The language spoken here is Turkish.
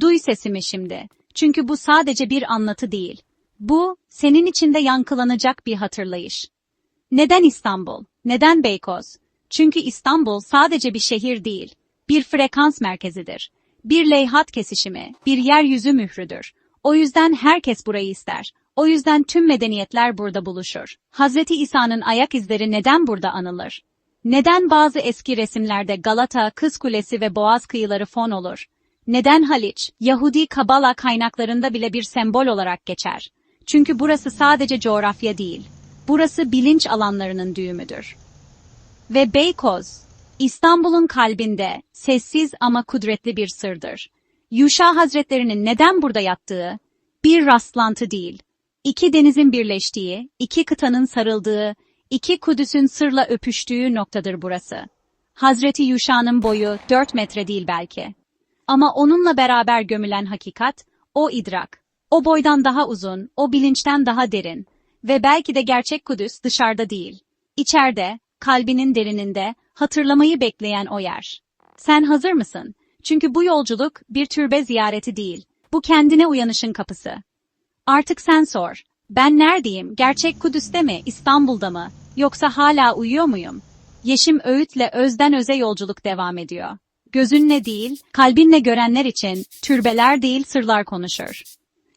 Duy sesimi şimdi. Çünkü bu sadece bir anlatı değil. Bu, senin içinde yankılanacak bir hatırlayış. Neden İstanbul? Neden Beykoz? Çünkü İstanbul sadece bir şehir değil, bir frekans merkezidir. Bir leyhat kesişimi, bir yeryüzü mührüdür. O yüzden herkes burayı ister. O yüzden tüm medeniyetler burada buluşur. Hazreti İsa'nın ayak izleri neden burada anılır? Neden bazı eski resimlerde Galata, Kız Kulesi ve Boğaz kıyıları fon olur? Neden Haliç, Yahudi Kabala kaynaklarında bile bir sembol olarak geçer? Çünkü burası sadece coğrafya değil, burası bilinç alanlarının düğümüdür. Ve Beykoz, İstanbul'un kalbinde sessiz ama kudretli bir sırdır. Yuşa Hazretlerinin neden burada yattığı, bir rastlantı değil, iki denizin birleştiği, iki kıtanın sarıldığı, iki Kudüs'ün sırla öpüştüğü noktadır burası. Hazreti Yuşa'nın boyu dört metre değil belki. Ama onunla beraber gömülen hakikat, o idrak. O boydan daha uzun, o bilinçten daha derin. Ve belki de gerçek Kudüs dışarıda değil. İçeride, kalbinin derininde, hatırlamayı bekleyen o yer. Sen hazır mısın? Çünkü bu yolculuk bir türbe ziyareti değil. Bu kendine uyanışın kapısı. Artık sen sor. Ben neredeyim? Gerçek Kudüs'te mi? İstanbul'da mı? Yoksa hala uyuyor muyum? Yeşim Öğüt'le özden öze yolculuk devam ediyor. Gözünle değil, kalbinle görenler için türbeler değil sırlar konuşur.